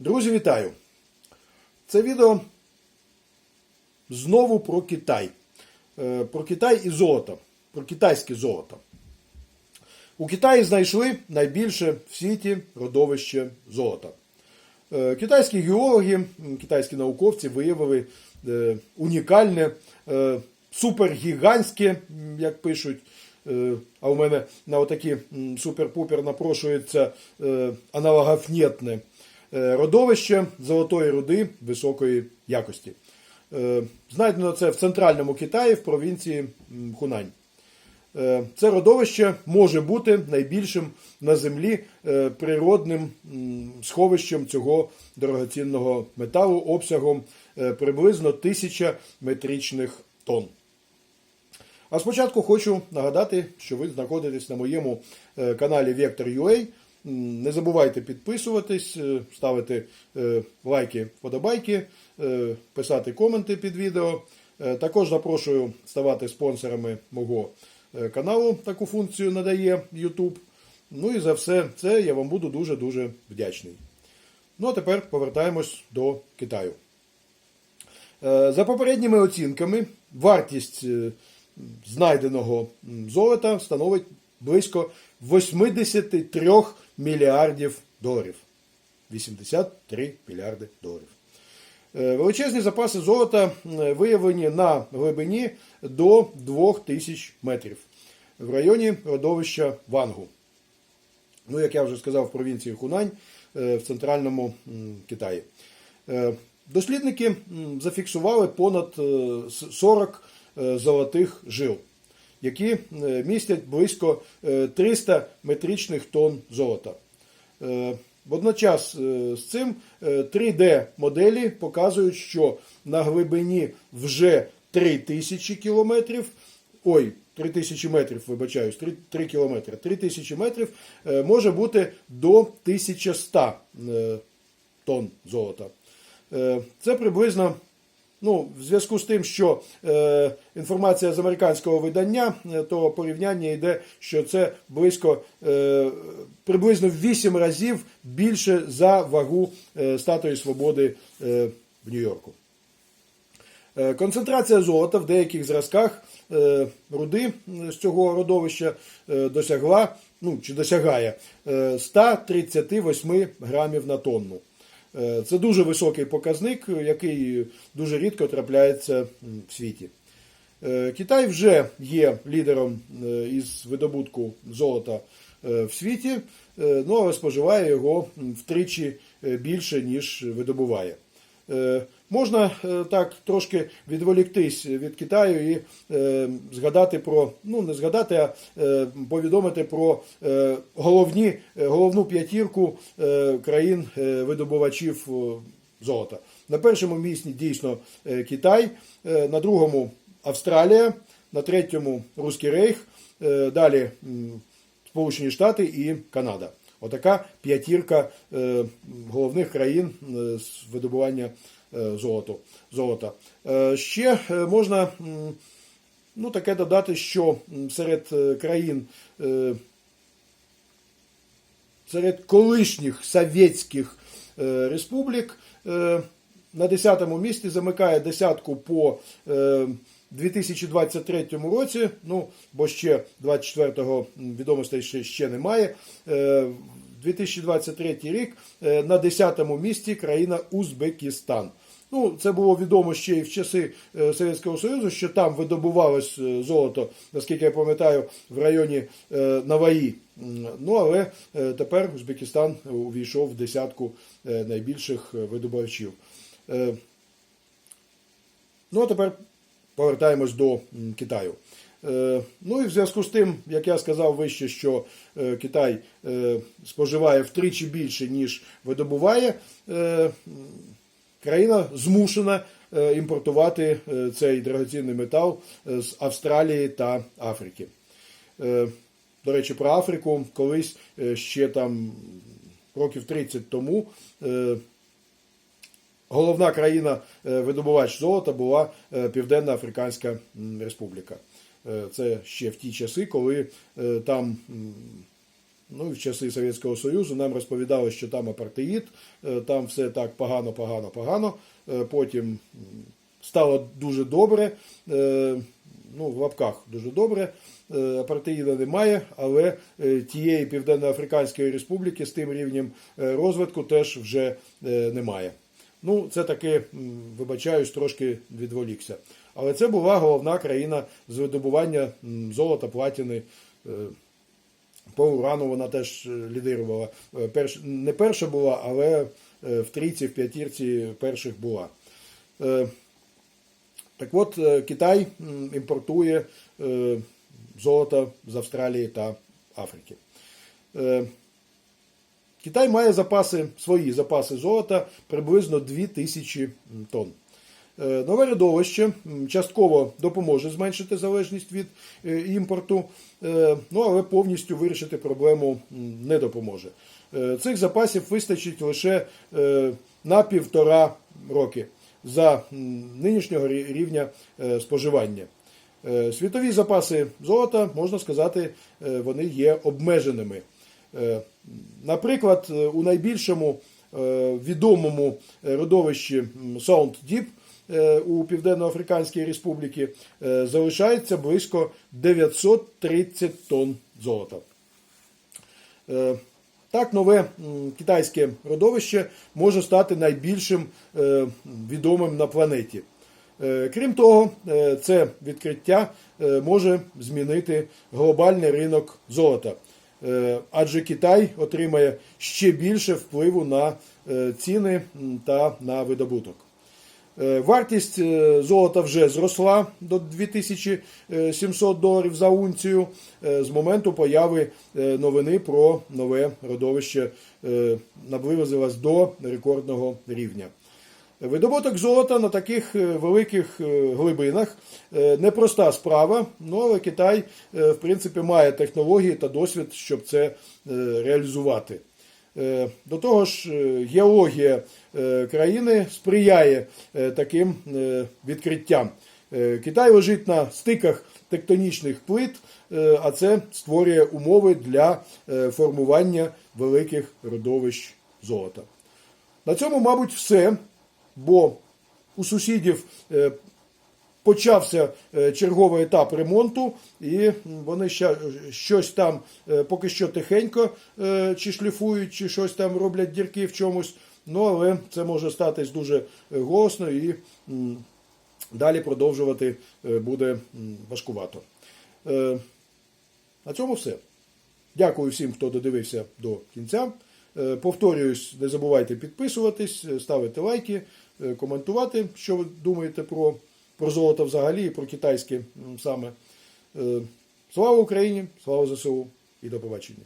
Друзі, вітаю! Це відео знову про Китай. Е, Про Китай і золото. Про китайське золото. У Китаї знайшли найбільше в світі родовище золота. Е, Китайські геологи, китайські науковці виявили е, унікальне, супергігантське, як пишуть. А у мене на отакі супер-пупер напрошується е, аналогофнетне е, родовище золотої руди високої якості. Е, Знайдено це в центральному Китаї в провінції Хунань. Е, Це родовище може бути найбільшим на землі е, природним сховищем цього дорогоцінного металу обсягом е, приблизно 1000 метричних тонн. А спочатку хочу нагадати, що ви знаходитесь на моєму е, каналі Vector.ua. Не забувайте підписуватись, е, ставити е, лайки, вподобайки, е, писати коменти під відео. Також запрошую ставати спонсорами мого каналу. Таку функцію надає YouTube. Ну і за все це я вам буду дуже-дуже вдячний. Ну а тепер повертаємось до Китаю. За попередніми оцінками, вартість знайденого золота становить близько 83 мільярдів доларів. 83 мільярди доларів. Е, Величезні запаси золота виявлені на глибині до 2000 метрів в районі родовища Вангу. Ну, як я вже сказав, в провінції Хунань е, в центральному Китаї. Е, Дослідники зафіксували понад е, 40 е, золотих жил, які е, містять близько е, 300 метричних тонн золота. Е, Водночас е, з цим 3D-моделі показують, що на глибині вже 3000 кілометрів, ой, 3000 метрів, вибачаюсь, 3, 3 кілометри, 3000 метрів е, може бути до 1100 е, тонн золота. Е, Це приблизно, ну, в зв'язку з тим, що е, інформація з американського видання, е, то порівняння йде, що це близько е, приблизно в 8 разів більше за вагу е, статуї свободи е, в Нью-Йорку. Е, Концентрація золота в деяких зразках е, руди з цього родовища е, досягла, ну чи досягає е, 138 грамів на тонну. Е, Це дуже високий показник, який дуже рідко трапляється в світі. Е, Китай вже є лідером е, із видобутку золота в світі, ну але споживає його втричі більше, ніж видобуває. Можна е, так трошки відволіктись від Китаю і е, згадати про, ну не згадати, а е, повідомити про головні, головну п'ятірку країн видобувачів золота. На першому місці дійсно Китай, на другому Австралія, на третьому Руський Рейх, далі Сполучені Штати і Канада. Отака п'ятірка головних країн з видобування золота. Е, ще е, можна ну, таке додати, що серед е, країн, е, серед колишніх совєтських е, республік е, на 10-му місці замикає десятку по е, 2023 році, ну, бо ще 24-го відомостей ще, ще немає. Е, 2023 рік е, на 10-му місці країна Узбекистан. Ну, це було відомо ще і в часи е, Совєтського Союзу, що там видобувалось е, золото, наскільки я пам'ятаю, в районі Наваї. Ну, але тепер Узбекистан увійшов в десятку найбільших видобувачів. Ну, а тепер повертаємось до Китаю. Е, Ну і в зв'язку з тим, як я сказав вище, що е, Китай е, споживає втричі більше, ніж видобуває, країна змушена імпортувати цей дорогоцінний метал з Австралії та Африки. До речі, про Африку колись ще там років 30 тому. Головна країна видобувач золота була Південна Африканська Республіка. Е, Це ще в ті часи, коли е, там Ну, в часи Совєтського Союзу нам розповідали, що там апартеїд, е, там все так погано, погано, погано. Потім стало дуже добре. Ну, в лапках дуже добре. Апартеїда немає, але тієї Південно-Африканської Республіки з тим рівнем розвитку теж вже немає. Ну, це таки, вибачаюсь, трошки відволікся. Але це була головна країна з видобування золота, платіни. е, По урану вона теж е, лідирувала. Е, Перш, не перша була, але в трійці, в п'ятірці перших була. Так от, Китай імпортує золото з Австралії та Африки. Китай має запаси, свої запаси золота приблизно 2000 тонн. Е, Нове родовище частково допоможе зменшити залежність від е, імпорту, е, ну але повністю вирішити проблему не допоможе. Цих запасів вистачить лише на півтора роки за нинішнього рівня споживання. Світові запаси золота, можна сказати, вони є обмеженими. Наприклад, у найбільшому відомому родовищі Sound Deep у Південно-Африканській Республіці е, залишається близько 930 тонн золота. Е, Так, нове китайське родовище може стати найбільшим е, відомим на планеті. Е, Крім того, е, це відкриття е, може змінити глобальний ринок золота, Е, адже Китай отримає ще більше впливу на е, ціни та на видобуток. Е, Вартість е, золота вже зросла до 2700 доларів за унцію е, з моменту появи новини про нове родовище наблизилась до рекордного рівня. Видобуток золота на таких великих глибинах непроста справа, ну але Китай, в принципі, має технології та досвід, щоб це реалізувати. Е, До того ж, е, геологія е, країни сприяє таким відкриттям. Китай лежить на стиках тектонічних плит, а це створює умови для формування великих родовищ золота. На цьому, мабуть, все, бо у сусідів почався е, черговий етап ремонту, і вони ще щось там е, поки що тихенько е, чи шліфують, чи щось там роблять дірки в чомусь. Ну, але це може статись дуже голосно і далі продовжувати буде важкувато. На цьому все. Дякую всім, хто додивився до кінця. Повторююсь, не забувайте підписуватись, ставити лайки, коментувати, що ви думаєте про, про золото взагалі і про китайське саме. Е, Слава Україні, слава ЗСУ і до побачення.